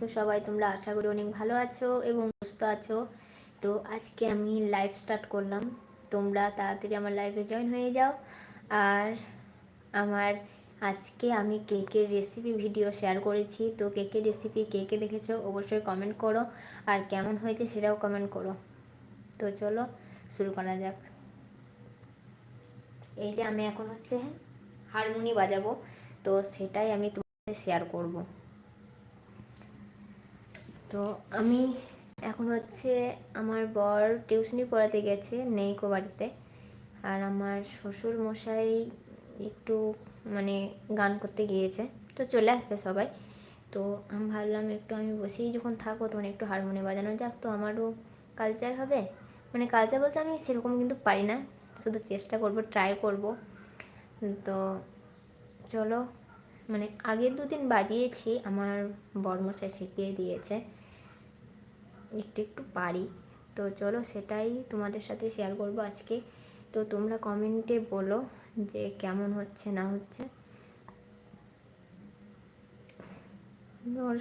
আছো সবাই, তোমরা আশা করি অনেক ভালো আছো এবং সুস্থ আছো। তো আজকে আমি লাইভ স্টার্ট করলাম। তোমরা তাড়াতাড়ি আমার লাইভে জয়েন হয়ে যাও। আর আমার আজকে আমি কেকের রেসিপি ভিডিও শেয়ার করেছি। তো কেকের রেসিপি কে কে দেখেছ অবশ্যই কমেন্ট করো। আর কেমন হয়েছে সেটাও কমেন্ট করো। তো চলো শুরু করা যাক। এই যে আমি এখন হচ্ছে হারমোনি বাজাবো। তো সেটাই আমি তোমাদের শেয়ার করব। তো আমি এখন হচ্ছে আমার বর টিউশনি পড়াতে গেছে, নেই কো বাড়িতে। আর আমার শ্বশুর মশাই একটু মানে গান করতে গিয়েছে। তো চলে আসবে সবাই। তো আমি ভাবলাম একটু আমি বসেই যখন থাকব তখন একটু হারমোনিয়াম বাজানো যাক। তো আমারও কালচার হবে। মানে কালচার বলতে আমি সেরকম কিন্তু পারি না। শুধু চেষ্টা করব ট্রাই করব। তো চলো। মানে আগের দুদিন বাজিয়েছি, আমার বর্মশাই শিখিয়ে দিয়েছে। একটু একটু পারি। তো চলো সেটাই তোমাদের সাথে শেয়ার করব আজকে। তো তোমরা কমেন্টে বলো যে কেমন হচ্ছে, না হচ্ছে।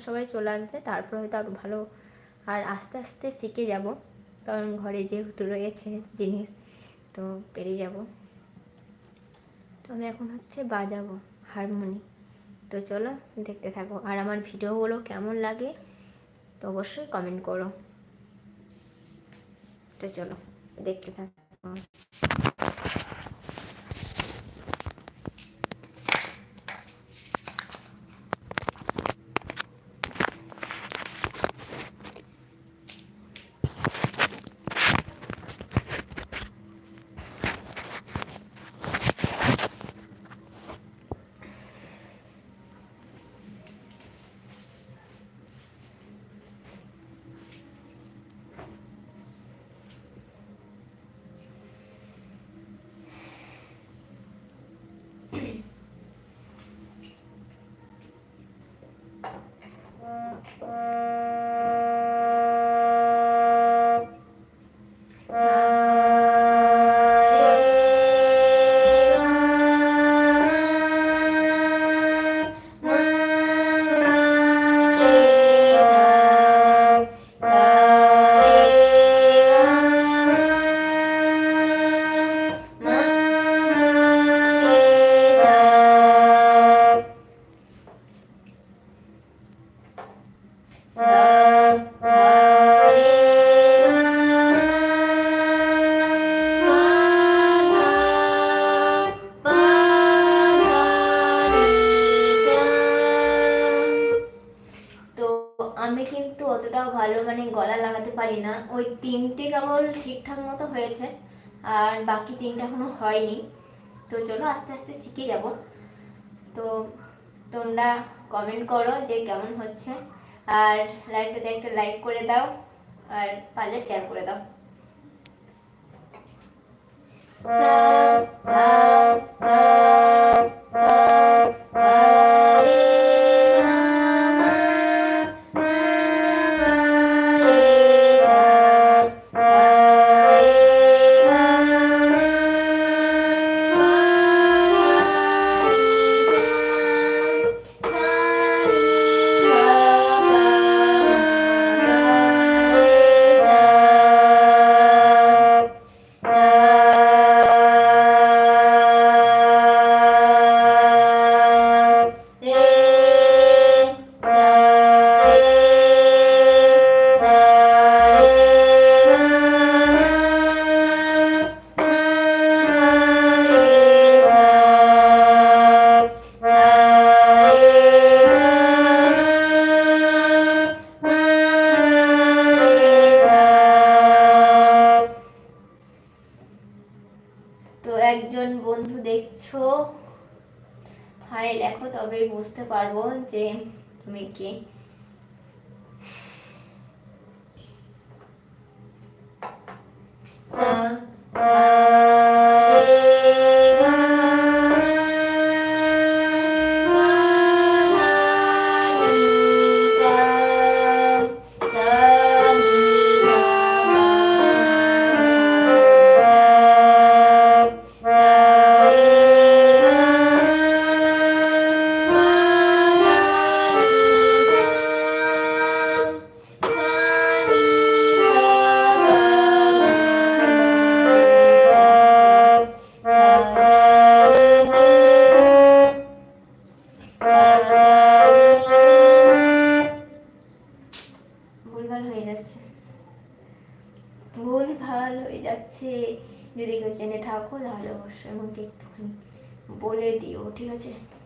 সবাই চলে আসবে, তারপর হয়তো আরও ভালো আর আস্তে আস্তে শিখে যাব। কারণ ঘরে যেহেতু রয়েছে জিনিস, তো পেরে যাব। তো আমি এখন হচ্ছে বাজাবো হারমোনি তো চলো দেখতে থাকো। আর আমার ভিডিওগুলো কেমন লাগে তো অবশ্যই কমেন্ট করো। তো চলো দেখতে থাকো। লাগাতে পারি না। ওই তিনটে কেবল ঠিকঠাক মতো হয়েছে, আর বাকি তিনটা এখনও হয়নি। তো চলো আস্তে আস্তে শিখে যাব। তো তোমরা কমেন্ট করো যে কেমন হচ্ছে, আর লাইভটাতে একটা লাইক করে দাও, আর পারলে শেয়ার করে দাও। তবেই বুঝতে পারবো যে তুমি কে ভালো হয়ে যাচ্ছে। যদি কেউ জেনে থাকো, তাহলে অবশ্যই আমাকে একটুখানি বলে দিও, ঠিক আছে?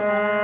Uh...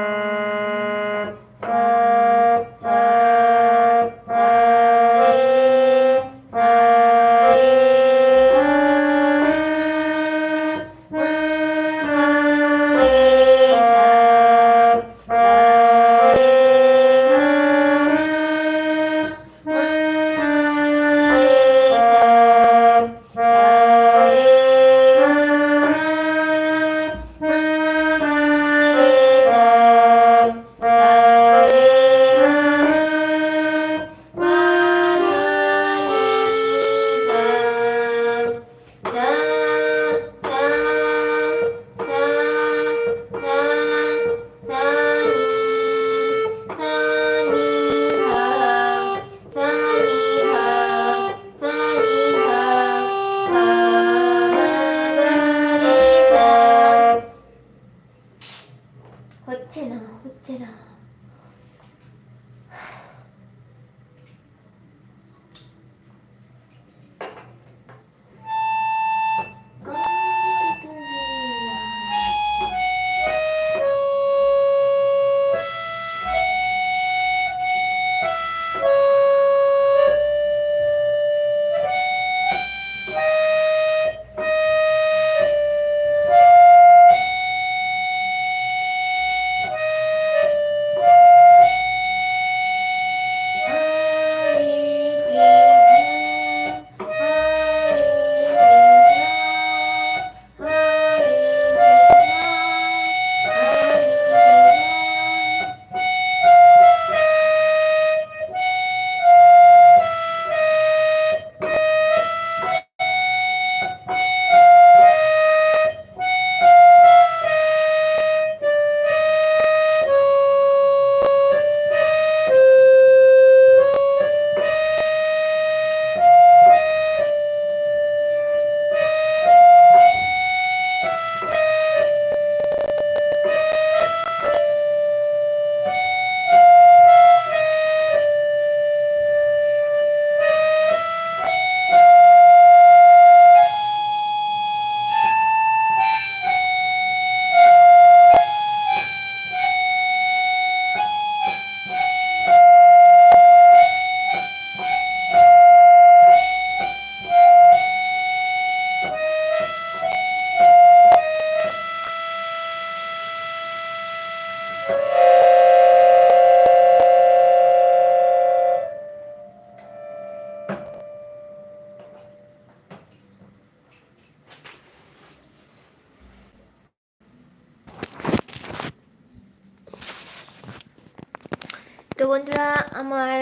তো বন্ধুরা, আমার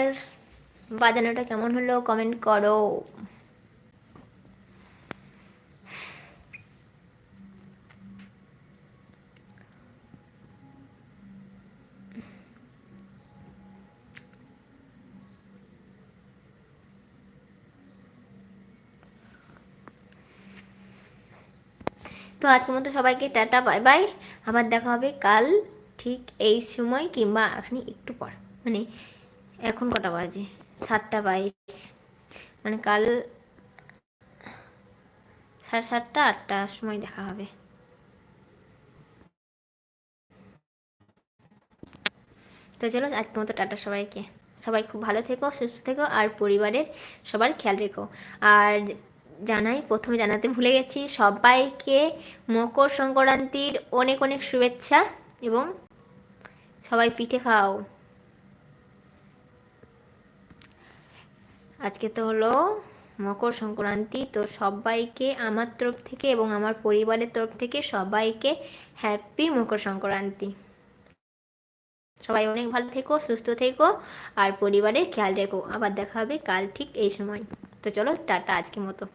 বাজানোটা কেমন হলো কমেন্ট করো। তো আজকের মতো সবাইকে টাটা বাই বাই আবার দেখা হবে কাল ঠিক এই সময় কিংবা এখানে একটু পর। মানে এখন কটা বাজে? সাতটা বাইশ। মানে কাল সাড়ে সাতটা, আটটার সময় দেখা হবে। তো চলো, আজকের মতো টাটা সবাইকে। সবাই খুব ভালো থেকো, সুস্থ থেকো, আর পরিবারের সবার খেয়াল রেখো। আর জানাই, প্রথমে জানাতে ভুলে গেছি, সবাইকে মকর সংক্রান্তির অনেক অনেক শুভেচ্ছা এবং সবাই পিঠে খাও। আজকে তো হলো মকর সংক্রান্তি, তো সবাইকে আমার তরফ থেকে এবং আমার পরিবারের তরফ থেকে সবাইকে হ্যাপি মকর সংক্রান্তি। সবাই অনেক ভালো থেকো, সুস্থ থেকো আর পরিবারের খেয়াল রেখো। আবার দেখা হবে কাল ঠিক এই সময়। তো চলো, টাটা আজকের মতো।